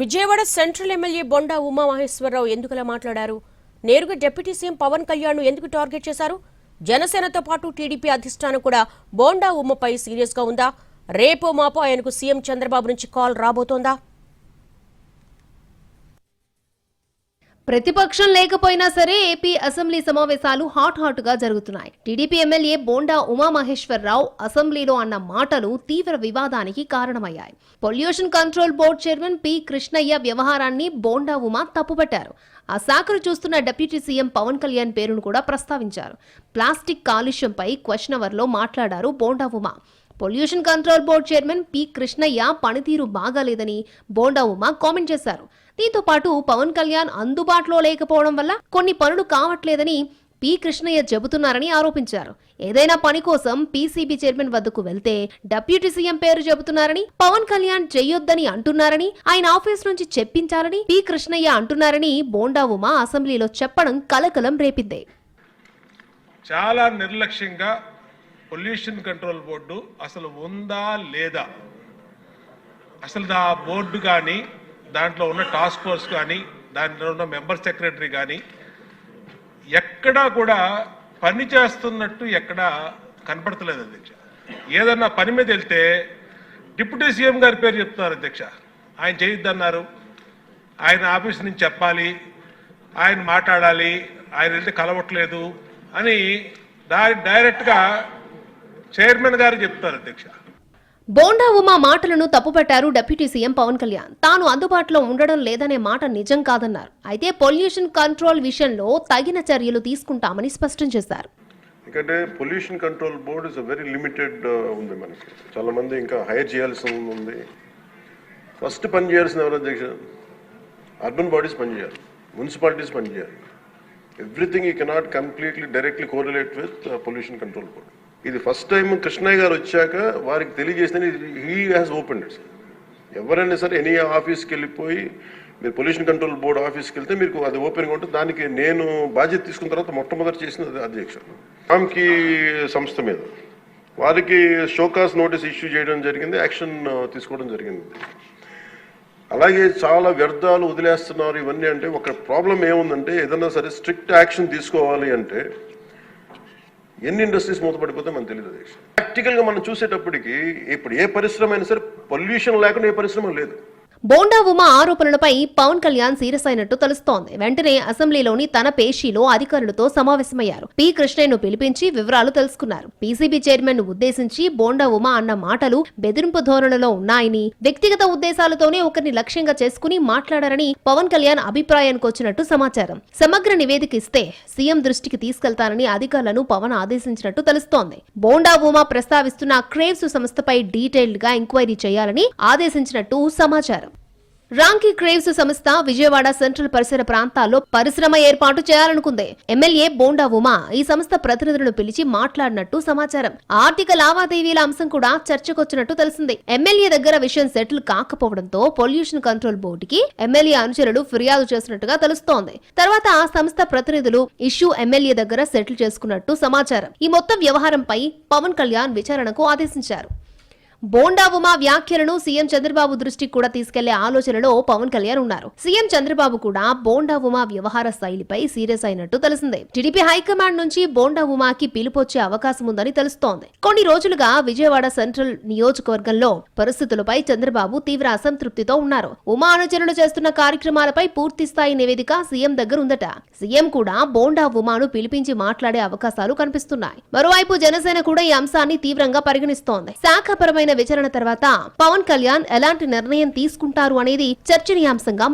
Vijayawada central MLA Bonda Umamaheswararao ఎందుకలా మాట్లాడారు? నేరుగా డిప్యూటీ సీఎం పవన్ కళ్యాణ్ ఎందుకు టార్గెట్ చేశారు? జనసేనతో పాటు టీడీపీ అధిష్టానం కూడా బోండా ఉమ్మపై సీరియస్గా ఉందా? రేపో మాపో ఆయనకు సీఎం చంద్రబాబు నుంచి కాల్ రాబోతోందా? ప్రతిపక్షం లేకపోయినా సరే ఏపీ అసెంబ్లీ సమావేశాలు హాట్ హాట్గా జరుగుతున్నాయి. టీడీపీ ఎమ్మెల్యే బోండా ఉమామహేశ్వరరావు అసెంబ్లీలో అన్న మాటలు తీవ్ర వివాదానికి కారణమయ్యాయి. Pollution control board chairman P Krishnaiah వ్యవహారాన్ని బోండా ఉమా తప్పుపట్టారు. ఆ శాఖను చూస్తున్న డిప్యూటీ సీఎం పవన్ కళ్యాణ్ పేరును కూడా ప్రస్తావించారు. ప్లాస్టిక్ కాలుష్యంపై క్వశ్చన్ అవర్లో మాట్లాడారు Bonda Uma. Pollution control board chairman P Krishnaiah పనితీరు బాగాలేదని బోండా ఉమా కామెంట్ చేశారు. దీంతో పాటు పవన్ కళ్యాణ్ అందుబాటులో లేకపోవడం వల్ల కొన్ని పనులు కావట్లేదని పి. కృష్ణయ్య చెబుతున్నారని ఆరోపించారు. ఏదైనా పని కోసం పీసీబీ చైర్మన్ వద్దకు వెళ్తే డిప్యూటీ సీఎం పేరు చెబుతున్నారని పవన్ కళ్యాణ్ చెయ్యొద్దని అంటున్నారని ఆయన ఆఫీస్ నుంచి చెప్పించాలని పి. కృష్ణయ్య అంటున్నారని బోండా ఉమా అసెంబ్లీలో చెప్పడం కలకలం రేపింది. చాలా నిర్లక్ష్యంగా పొల్యూషన్ కంట్రోల్ బోర్డు అసలు ఉందా లేదా? అసలు ఆ బోర్డు కానీ దాంట్లో ఉన్న టాస్క్ ఫోర్స్ కానీ దాంట్లో ఉన్న మెంబర్ సెక్రటరీ కానీ ఎక్కడా కూడా పని చేస్తున్నట్టు ఎక్కడా కనపడతలేదు అధ్యక్ష. ఏదన్నా పని మీద వెళ్తే డిప్యూటీ సీఎం గారి పేరు చెప్తున్నారు అధ్యక్ష. ఆయన చేయొద్దన్నారు. ఆయన ఆఫీస్ నుంచి చెప్పాలి. ఆయన మాట్లాడాలి. ఆయన వెళ్తే కలవట్లేదు అని డైరెక్ట్గా చైర్మన్ గారు చెప్తారు అధ్యక్ష. బోండా ఉమా మాటలను తప్పుపట్టారు డిప్యూటీ సీఎం పవన్ కళ్యాణ్. తాను అందుబాటులో ఉండడం లేదనే మాట నిజం కాదన్నారు. అయితే పొల్యూషన్ కంట్రోల్ విషయంలో తగిన చర్యలు తీసుకుంటామని స్పష్టం చేశారు. ఎందుకంటే pollution control board is very limited ఉంది మనకి. చాలా మంది ఇంకా హైర్ చేయాల్సి ఉంది. ఫస్ట్ పని చేయాల్సిన ఎవరు అధ్యక్ష? అర్బన్ బాడీస్ పనిచేయాలి మున్సిపాలిటీస్ పనిచేయాలి ఎవ్రీథింగ్ ఈ cannot completely directly correlate with pollution control board ఇది ఫస్ట్ టైం కృష్ణయ్య గారు వచ్చాక వారికి తెలియజేసిన హీ హ్యాస్ ఓపెన్ ఇట్ ఎవరైనా సరే ఎనీ ఆఫీస్కి వెళ్ళిపోయి మీరు పొల్యూషన్ కంట్రోల్ బోర్డు ఆఫీస్కి వెళ్తే మీకు అది ఓపెన్గా ఉంటుంది. దానికి నేను బాధ్యత తీసుకున్న తర్వాత మొట్టమొదటి చేసినది అధ్యక్షుడు. రామ్కి సంస్థ మీద. వారికి షోకాస్ నోటీస్ ఇష్యూ చేయడం జరిగింది యాక్షన్ తీసుకోవడం జరిగింది. అలాగే చాలా వ్యర్థాలు వదిలేస్తున్నారు ఇవన్నీ అంటే ఒక ప్రాబ్లం ఏముందంటే ఏదైనా సరే స్ట్రిక్ట్ యాక్షన్ తీసుకోవాలి అంటే ఎన్ని ఇండస్ట్రీస్ మూతపడిపోతే మనకు తెలియదు అధ్యక్ష ప్రాక్టికల్గా మనం చూసేటప్పటికి ఇప్పుడు ఏ పరిశ్రమ అయినా సరే పొల్యూషన్ లేకుండా ఏ పరిశ్రమ లేదు. బోండా ఉమా ఆరోపణలపై పవన్ కళ్యాణ్ సీరియస్ అయినట్టు తెలుస్తోంది. వెంటనే అసెంబ్లీలోని తన పేషీలో అధికారులతో సమావేశమయ్యారు. పి. కృష్ణయ్యను పిలిపించి వివరాలు తెలుసుకున్నారు. పీసీబీ చైర్మన్ను ఉద్దేశించి బోండా ఉమా అన్న మాటలు బెదిరింపు ధోరణిలో ఉన్నాయని వ్యక్తిగత ఉద్దేశాలతోనే ఒకరిని లక్ష్యంగా చేసుకుని మాట్లాడారని పవన్ కళ్యాణ్ అభిప్రాయానికి వచ్చినట్టు సమాచారం. సమగ్ర నివేదిక ఇస్తే సీఎం దృష్టికి తీసుకెళ్తానని అధికారులను పవన్ ఆదేశించినట్టు తెలుస్తోంది. బోండా ఉమా ప్రస్తావిస్తున్న క్రేవ్స్ సంస్థపై డీటెయిల్డ్గా ఎంక్వైరీ చేయాలని ఆదేశించినట్టు సమాచారం. రాంకీ క్రేవ్స్ సంస్థ విజయవాడ సెంట్రల్ పరిసర ప్రాంతాల్లో పరిశ్రమ ఏర్పాటు చేయాలనుకుంది. ఎమ్మెల్యే బోండా ఉమా ఈ సంస్థ ప్రతినిధులను పిలిచి మాట్లాడినట్టు సమాచారం. ఆర్థిక లావాదేవీల అంశం కూడా చర్చకొచ్చినట్టు తెలిసింది. ఎమ్మెల్యే దగ్గర విషయం సెటిల్ కాకపోవడంతో పొల్యూషన్ కంట్రోల్ బోర్డుకి ఎమ్మెల్యే అనుచరులు ఫిర్యాదు చేసినట్టుగా తెలుస్తోంది. తర్వాత ఆ సంస్థ ప్రతినిధులు ఇష్యూ ఎమ్మెల్యే దగ్గర సెటిల్ చేసుకున్నట్టు సమాచారం. ఈ మొత్తం వ్యవహారంపై పవన్ కళ్యాణ్ విచారణకు ఆదేశించారు. బోండా ఉమా వ్యాఖ్యలను సీఎం చంద్రబాబు దృష్టికి కూడా తీసుకెళ్ళే ఆలోచనలో పవన్ కళ్యాణ్ ఉన్నారు. సీఎం చంద్రబాబు కూడా బోండా ఉమా వ్యవహార శైలిపై సీరియస్ అయినట్టు తెలిసిందే. టీడీపీ హైకమాండ్ నుంచి బోండా ఉమాకి పిలుపొచ్చే అవకాశం ఉందని తెలుస్తోంది. కొన్ని రోజులుగా విజయవాడ సెంట్రల్ నియోజకవర్గంలో పరిస్థితులపై చంద్రబాబు తీవ్ర అసంతృప్తితో ఉన్నారు. ఉమా అనుచరులు చేస్తున్న కార్యక్రమాలపై పూర్తి స్థాయి నివేదిక సీఎం దగ్గర ఉందట. సీఎం కూడా బోండా ఉమాను పిలిపించి మాట్లాడే అవకాశాలు కనిపిస్తున్నాయి. మరోవైపు జనసేన కూడా ఈ అంశాన్ని తీవ్రంగా పరిగణిస్తోంది. శాఖపరమైన విచారణ తర్వాత పవన్ కళ్యాణ్ ఎలాంటి నిర్ణయం తీసుకుంటారు అనేది చర్చనీయాంశంగా